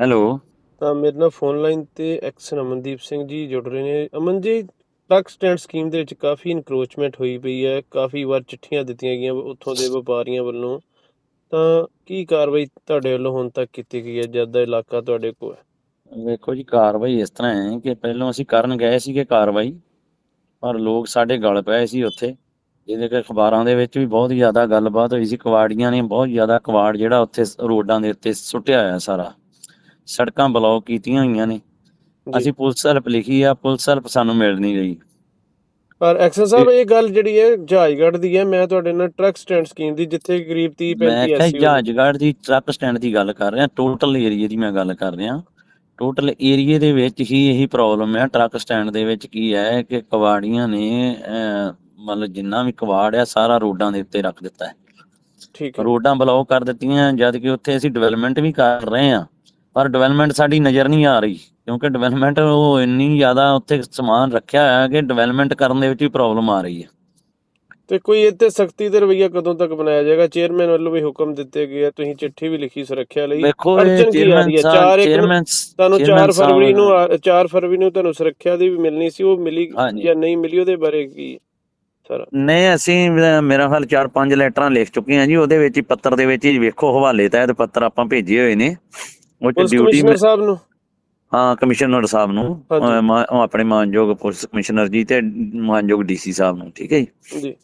Hello. ਤਾਂ ਮੇਰੇ ਨਾਲ ਫੋਨ ਲਾਈਨ ਤੇ ਐਕਸ਼ਨ ਅਮਨਦੀਪ ਸਿੰਘ ਜੀ ਜੁੜ ਰਹੇ ਨੇ। Aman ji truck stand scheme ਦੇ ਵਿੱਚ ਕਾਫੀ ਇਨਕਰੋਚਮੈਂਟ ਹੋਈ ਪਈ ਹੈ। ਕਾਫੀ ਵਾਰ ਚਿੱਠੀਆਂ ਦਿੱਤੀਆਂ ਗਈਆਂ ਉੱਥੋਂ ਦੇ ਵਪਾਰੀਆਂ ਵੱਲੋਂ। ਤਾਂ ਕੀ ਕਾਰਵਾਈ ਤੁਹਾਡੇ ਵੱਲੋਂ ਹੁਣ ਤੱਕ ਕੀਤੀ ਗਈ ਹੈ ਜਦ ਦਾ ਇਲਾਕਾ ਤੁਹਾਡੇ ਕੋਲ ਹੈ? ਵੇਖੋ ਜੀ ਕਾਰਵਾਈ ਇਸ ਤਰ੍ਹਾਂ ਹੈ ਕਿ ਪਹਿਲਾਂ ਅਸੀਂ ਕਰਨ ਗਏ ਸੀਗੇ ਕਾਰਵਾਈ ਪਰ ਲੋਕ ਸਾਡੇ ਗਲ ਪਏ ਸੀ ਉੱਥੇ। ਜਿਹਦੇ ਕਿ ਅਖਬਾਰਾਂ ਦੇ ਵਿੱਚ ਵੀ ਬਹੁਤ ਜ਼ਿਆਦਾ ਗੱਲਬਾਤ ਹੋਈ ਸੀ। ਕਵਾੜੀਆਂ ਨੇ ਬਹੁਤ ਜ਼ਿਆਦਾ ਕਵਾੜ ਜਿਹੜਾ ਉੱਥੇ ਰੋਡਾਂ ਦੇ ਉੱਤੇ ਸੁੱਟਿਆ ਹੋਇਆ ਸਾਰਾ। ਸੜਕਾਂ ਬਲੌਕ ਕੀਤੀਆਂ ਹੋਈਆਂ ਨੇ। ਅਸੀਂ ਪੁਲਿਸ ਹੈਲਪ ਲਿਖੀ ਆ ਪੁਲਿਸ ਹੈਲਪ ਸਾਨੂੰ ਮਿਲ ਨਹੀਂ ਰਹੀ। ਪਰ ਐਕਸ਼ਨ ਸਾਹਿਬ ਇਹ ਗੱਲ ਜਿਹੜੀ ਹੈ ਜਹਾਜਗੜ੍ਹ ਦੀ ਹੈ ਮੈਂ ਤੁਹਾਡੇ ਨਾਲ ਟਰੱਕ ਸਟੈਂਡ ਸਕੀਮ ਦੀ ਜਿੱਥੇ ਕਰੀਬ 30 ਮੈਂ 35 ਕਿਹਾ ਐਸਯੂ ਜਹਾਜਗੜ੍ਹ ਦੀ ਟਰੱਕ ਸਟੈਂਡ ਦੀ ਗੱਲ ਕਰ ਰਿਹਾ ਟੋਟਲ ਏਰੀਏ ਦੀ ਮੈਂ ਗੱਲ ਕਰ ਰਿਹਾ। ਟੋਟਲ ਏਰੀਏ ਦੇ ਵਿੱਚ ਹੀ ਇਹੀ ਪ੍ਰੋਬਲਮ ਹੈ ਟਰੱਕ ਸਟੈਂਡ ਦੇ ਵਿੱਚ ਕੀ ਹੈ ਕਿ ਕਵਾੜੀਆਂ ਨੇ ਮਤਲਬ ਜਿੰਨਾ ਵੀ ਕਵਾੜ ਆ ਸਾਰਾ ਰੋਡਾਂ ਦੇ ਉੱਤੇ ਰੱਖ ਦਿੱਤਾ ਹੈ। ਠੀਕ ਹੈ। ਰੋਡਾਂ ਬਲੌਕ ਕਰ ਦਿੱਤੀਆਂ ਜਦ ਕਿ ਉੱਥੇ ਅਸੀਂ ਡਿਵੈਲਪਮੈਂਟ ਵੀ ਕਰ ਰਹੇ ਹਾਂ। ਪਰ ਡਿਵੈਲਪਮੈਂਟ ਸਾਡੀ ਨਜ਼ਰ ਨਹੀਂ ਆ ਰਹੀ ਕਿਉਂਕਿ ਡਿਵੈਲਪਮੈਂਟ ਉਹ ਇੰਨੀ ਜ਼ਿਆਦਾ ਉੱਥੇ ਸਮਾਨ ਰੱਖਿਆ ਹੋਇਆ ਕਿ ਡਿਵੈਲਪਮੈਂਟ ਕਰਨ ਦੇ ਵਿੱਚ ਵੀ ਪ੍ਰੋਬਲਮ ਆ ਰਹੀ ਹੈ। ਤੇ ਕੋਈ ਇੱਥੇ ਸਖਤੀ ਤੇ ਰਵਈਆ ਕਦੋਂ ਤੱਕ ਬਣਾਇਆ ਜਾਏਗਾ? ਚੇਅਰਮੈਨ ਵੱਲੋਂ ਵੀ ਹੁਕਮ ਦਿੱਤੇ ਗਏ ਆ ਤੁਸੀਂ ਚਿੱਠੀ ਵੀ ਲਿਖੀ ਸੁਰੱਖਿਆ ਲਈ। ਆ ਰਹੀ ਚੇਅਰਮੈਨ ਸਾਹਿਬ ਚੇਅਰਮੈਨ ਤੁਹਾਨੂੰ chairman 4 ਫਰਵਰੀ ਨੂੰ ਆ- 4 ਫਰਵਰੀ ਨੂੰ ਤੁਹਾਨੂੰ ਸੁਰੱਖਿਆ ਦੀ ਵੀ ਮਿਲਣੀ ਸੀ ਉਹ ਮਿਲੀ। ਜਾਂ ਨਹੀਂ ਮਿਲੀ ਉਹਦੇ ਬਾਰੇ ਕੀ ਸਾਰਾ? ਨਹੀਂ ਅਸੀਂ ਮੇਰਾ ਚਾਰ ਪੰਜ ਲੈਟਰਾਂ ਲਿਖ ਚੁੱਕੇ ਹਾਂ ਜੀ ਉਹਦੇ ਵਿੱਚ ਹੀ ਪੱਤਰ ਦੇ ਵਿੱਚ ਹੀ ਵੇਖੋ ਹਵਾਲੇ ਤਹਿਤ ਪੱਤਰ ਆਪਾਂ ਭੇਜੇ ਹੋਏ ਨੇ। ਉਹ ਚ ਪੁਲਿਸ ਡਿਊਟੀ ਕਮਿਸ਼ਨਰ ਸਾਹਿਬ ਨੂੰ? ਹਾਂ ਕਮਿਸ਼ਨਰ ਸਾਹਿਬ ਨੂੰ। ਹਾਂਜੀ। ਅਹ, ਮਾ- ਉਹ ਆਪਣੇ ਮਾਨਯੋਗ ਪੁਲਿਸ ਕਮਿਸ਼ਨਰ ਜੀ ਤੇ ਮਾਨਯੋਗ ਡੀਸੀ ਸਾਹਿਬ ਨੂੰ ਠੀਕ ਹੈ ਜੀ? ਜੀ।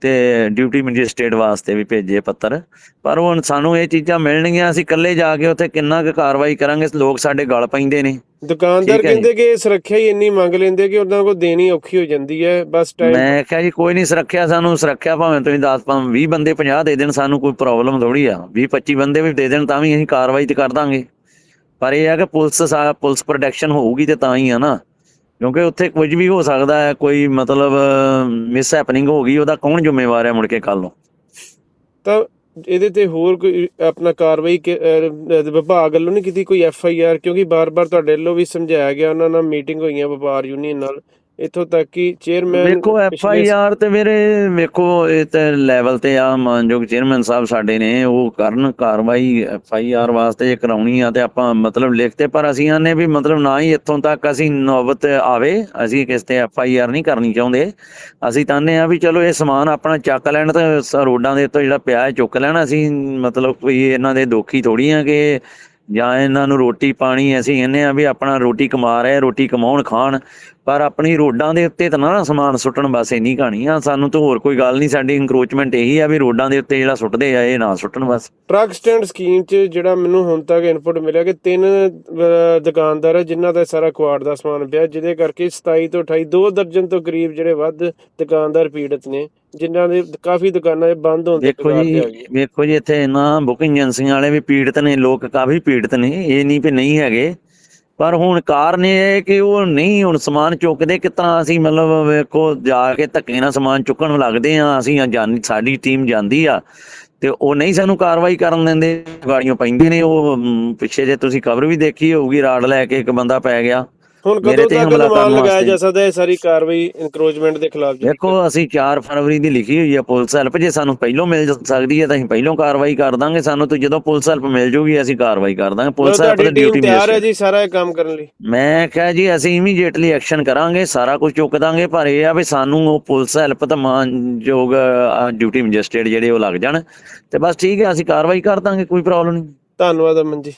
ਤੇ ਡਿਊਟੀ ਮੈਜਿਸਟ੍ਰੇਟ ਵਾਸਤੇ ਵੀ ਭੇਜੇ ਪੱਤਰ। ਪਰ ਹੁਣ ਸਾਨੂੰ ਇਹ ਚੀਜ਼ਾਂ ਮਿਲਣਗੀਆਂ ਅਸੀਂ ਇਕੱਲੇ ਜਾ ਕੇ ਉੱਥੇ ਕਿੰਨਾ ਕੁ ਕਾਰਵਾਈ ਕਰਾਂਗੇ ਲੋਕ ਸਾਡੇ ਗਲ ਪੈਂਦੇ ਨੇ। ਦੁਕਾਨਦਾਰ ਠੀਕ ਹੈ ਜੀ। ਕਹਿੰਦੇ ਕਿ ਸੁਰੱਖਿਆ ਹੀ ਇੰਨੀ ਮੰਗ ਲੈਂਦੇ ਕਿ ਉਹਨਾਂ ਕੋਲ ਦੇਣੀ ਔਖੀ ਹੋ ਜਾਂਦੀ ਹੈ ਬਸ ਟਾਈਮ ਮੈਂ ਕਿਹਾ ਜੀ ਕੋਈ ਨਹੀਂ ਸੁਰੱਖਿਆ ਸਾਨੂੰ ਸੁਰੱਖਿਆ ਭਾਵੇਂ ਤੁਸੀਂ 10 ਭਾਵੇਂ 20 ਬੰਦੇ 50 ਦੇ ਦੇਣ ਸਾਨੂੰ ਕੋਈ ਪ੍ਰੋਬਲਮ ਥੋੜੀ ਆ। 20 25 ਬੰਦੇ ਵੀ ਦੇ ਦੇਣ ਤਾਂ ਵੀ ਅਸੀਂ ਕਾਰਵਾਈ ਤੇ ਕਰ ਦਾਂਗੇ। ਪਰ ਇਹ ਹੈ ਕਿ ਪੁਲਿਸ ਸਾ- ਪੁਲਿਸ ਪ੍ਰੋਟੈਕਸ਼ਨ ਹੋਊਗੀ ਤੇ ਤਾਂ ਹੀ ਆ ਨਾ। ਕਿਉਂਕਿ ਉੱਥੇ ਕੁਝ ਵੀ ਹੋ ਸਕਦਾ ਹੈ ਕੋਈ ਮਤਲਬ ਮਿਸ ਹੈਪਨਿੰਗ ਹੋ ਗਈ ਉਹਦਾ ਕੌਣ ਜ਼ਿੰਮੇਵਾਰ ਹੈ ਮੁੜ ਕੇ ਕੱਲ ਨੂੰ? ਤਾਂ ਇਹਦੇ ਤੇ ਹੋਰ ਕੋਈ ਆਪਣਾ ਕਾਰਵਾਈ ਕਿ- ਅਹ, ਵਿਭਾਗ ਵੱਲੋਂ ਨਹੀਂ ਕੀਤੀ ਕੋਈ ਐਫ ਆਈ ਆਰ ਕਿਉਂਕਿ ਬਾਰ-ਬਾਰ ਤੁਹਾਡੇ ਵੱਲੋਂ ਵੀ ਸਮਝਾਇਆ ਗਿਆ ਉਹਨਾਂ ਨਾਲ ਮੀਟਿੰਗ ਹੋਈਆਂ ਵਪਾਰ ਯੂਨੀਅਨ ਨਾਲ। ਇੱਥੋਂ ਤੱਕ ਕਿ ਚੇਅਰਮੈਨ ਵੇਖੋ ਐਫ ਆਈ ਆਰ ਤੇ ਮੇਰੇ ਵੇਖੋ ਇਹ ਤੇ ਲੈਵਲ ਤੇ ਆ ਮਾਨਯੋਗ ਚੇਅਰਮੈਨ ਸਾਹਿਬ ਸਾਡੇ ਨੇ ਉਹ ਕਰਨ ਕਾਰਵਾਈ ਐਫ ਆਈ ਆਰ ਵਾਸਤੇ ਜੇ ਕਰਾਉਣੀ ਆ ਤੇ ਆਪਾਂ ਮਤਲਬ ਲਿਖਤੇ ਪਰ ਅਸੀਂ ਆਨੇ ਵੀ ਮਤਲਬ ਨਾ ਹੀ ਇੱਥੋਂ ਤੱਕ ਅਸੀਂ ਨੌਬਤ ਆਵੇ ਅਸੀਂ ਕਿਸ ਤੇ ਐਫ ਆਈ ਆਰ ਨਹੀਂ ਕਰਨੀ ਚਾਹੁੰਦੇ। ਅਸੀਂ ਤਾਨੇ ਆ ਵੀ ਚਲੋ ਇਹ ਸਮਾਨ ਆਪਣਾ ਚੱਕ ਲੈਣ ਤੇ ਰੋਡਾਂ ਦੇ ਉੱਤੇ ਜਿਹੜਾ ਪਿਆ ਹੈ ਚੁੱਕ ਲੈਣ ਅਸੀਂ ਮਤਲਬ ਕੋਈ ਇਹਨਾਂ ਦੇ ਦੋਖੀ ਥੋੜੀ ਆ ਕਿ ਜਾਂ ਇਹਨਾਂ ਨੂੰ ਰੋਟੀ ਪਾਣੀ ਅਸੀਂ ਕਹਿੰਦੇ ਆ ਵੀ ਆਪਣਾ ਰੋਟੀ ਕਮਾ ਰਹੇ, ਰੋਟੀ ਕਮਾਉਣ, ਖਾਣ, ਪਰ ਆਪਣੀ ਰੋਡਾਂ ਦੇ ਉੱਤੇ ਤਾਂ ਨਾ ਸਮਾਨ ਸੁੱਟਣ ਬਸ ਇੰਨੀ ਕਹਾਣੀ ਆ, ਸਾਨੂੰ ਤਾਂ ਹੋਰ ਕੋਈ ਗੱਲ ਨਹੀਂ, ਸਾਡੀ ਇਨਕਰੋਚਮੈਂਟ ਇਹੀ ਆ ਵੀ ਰੋਡਾਂ ਦੇ ਉੱਤੇ ਜਿਹੜਾ ਸੁੱਟਦੇ ਆ, ਇਹ ਨਾ ਸੁੱਟਣ ਬਸ। ਟਰੱਕ ਸਟੈਂਡ ਸਕੀਮ 'ਚ ਜਿਹੜਾ ਮੈਨੂੰ ਹੁਣ ਤੱਕ ਇਨਪੁਟ ਮਿਲਿਆ ਕਿ ਤਿੰਨ ਦੁਕਾਨਦਾਰ ਹੈ ਜਿਨ੍ਹਾਂ ਦਾ ਸਾਰਾ ਕੁਆੜ ਦਾ ਸਮਾਨ ਪਿਆ, ਜਿਹਦੇ ਕਰਕੇ 27 ਤੋਂ 28 ਦੋ ਦਰਜਨ ਤੋਂ ਕਰੀਬ ਜਿਹੜੇ ਵੱਧ ਦੁਕਾਨਦਾਰ ਪੀੜਤ ਨੇ। ਜਿਨ੍ਹਾਂ ਦੇ ਕਾਫੀ ਦੁਕਾਨਾਂ ਇਹ ਬੰਦ ਹੋਣ ਦੇ ਵੇਖੋ ਕਗਾਰ ਜੀ ਤੇ ਆ ਗਈਆਂ। ਵੇਖੋ ਜੀ ਇੱਥੇ ਨਾ ਬੁਕਿੰਗ ਏਜੰਸੀਆਂ ਵਾਲੇ ਵੀ ਪੀੜਤ ਨੇ ਲੋਕ ਕਾਫੀ ਪੀੜਤ ਨੇ ਇਹ ਨਹੀਂ ਵੀ ਨਹੀਂ ਹੈਗੇ। ਪਰ ਹੁਣ ਕਾਰਨ ਇਹ ਹੈ ਕਿ ਉਹ ਨਹੀਂ ਹੁਣ ਸਮਾਨ ਚੁੱਕਦੇ ਕਿਤਾ ਅਸੀਂ ਮਤਲਬ ਵੇਖੋ ਜਾ ਕੇ ਧੱਕੇ ਨਾਲ ਸਮਾਨ ਚੁੱਕਣ ਲੱਗਦੇ ਆ ਅਸੀਂ ਜਾਨੀ ਸਾਡੀ ਟੀਮ ਜਾਂਦੀ ਆ ਤੇ ਉਹ ਨਹੀਂ ਸਾਨੂੰ ਕਾਰਵਾਈ ਕਰਨ ਦਿੰਦੇ ਗਾੜੀਆਂ ਪੈਂਦੇ ਨੇ ਉਹ ਪਿੱਛੇ ਜੇ ਤੁਸੀਂ ਖਬਰ ਵੀ ਦੇਖੀ ਹੋਊਗੀ ਰਾੜ ਲੈ ਕੇ ਇੱਕ ਬੰਦਾ ਪੈ ਗਿਆ। ਹੁਣ ਮੇਰੇ ਕਦੋਂ ਤੱਕ ਅਨੁਮਾਨ ਲਗਾਇਆ। ਜਾ ਸਕਦਾ ਹੈ ਸਾਰੀ ਕਾਰਵਾਈ ਇਨਕਰੋਚਮੈਂਟ ਦੇ ਖਿਲਾਫ ਦੇਖੋ ਅਸੀਂ 4 ਫਰਵਰੀ ਦੀ ਲਿਖੀ ਹੋਈ ਆ ਪੁਲਿਸ ਹੈਲਪ ਜੇ ਸਾਨੂੰ ਪਹਿਲੋਂ ਮਿਲ ਸਕਦੀ ਹੈ ਤਾਂ ਅਸੀਂ ਪਹਿਲੋਂ ਕਾਰਵਾਈ ਕਰ ਦਾਂਗੇ। ਸਾਨੂੰ ਤਾਂ ਜਦੋਂ ਪੁਲਿਸ ਹੈਲਪ ਮਿਲ ਜੂਗੀ ਅਸੀਂ ਕਾਰਵਾਈ ਕਰ ਦਾਂਗੇ। ਪੁਲਿਸ ਹੈਲਪ ਦੀ ਡਿਊਟੀ ਤਿਆਰ ਹੈ ਜੀ। ਸਾਰਾ ਇਹ ਕੰਮ ਕਰਨ ਲਈ? ਮੈਂ ਕਿਹਾ ਜੀ ਅਸੀਂ ਇਮੀਡੀਏਟਲੀ ਐਕਸ਼ਨ ਕਰਾਂਗੇ ਸਾਰਾ ਕੁਝ ਚੁੱਕ ਦਾਂਗੇ ਪਰ ਇਹ ਆ ਵੀ ਸਾਨੂੰ ਉਹ ਪੁਲਿਸ ਹੈਲਪ ਤਾਂ ਮਾਨਯੋਗ ਡਿਊਟੀ ਮੈਜਿਸਟ੍ਰੇਟ ਜਿਹੜੇ ਉਹ ਲੱਗ ਜਾਣ। ਤੇ ਬਸ ਠੀਕ ਹੈ ਅਸੀਂ ਕਾਰਵਾਈ ਕਰ ਦਾਂਗੇ ਕੋਈ ਪ੍ਰੋਬਲਮ ਨਹੀਂ। ਧੰਨਵਾਦ ਅਮਨ ਜੀ।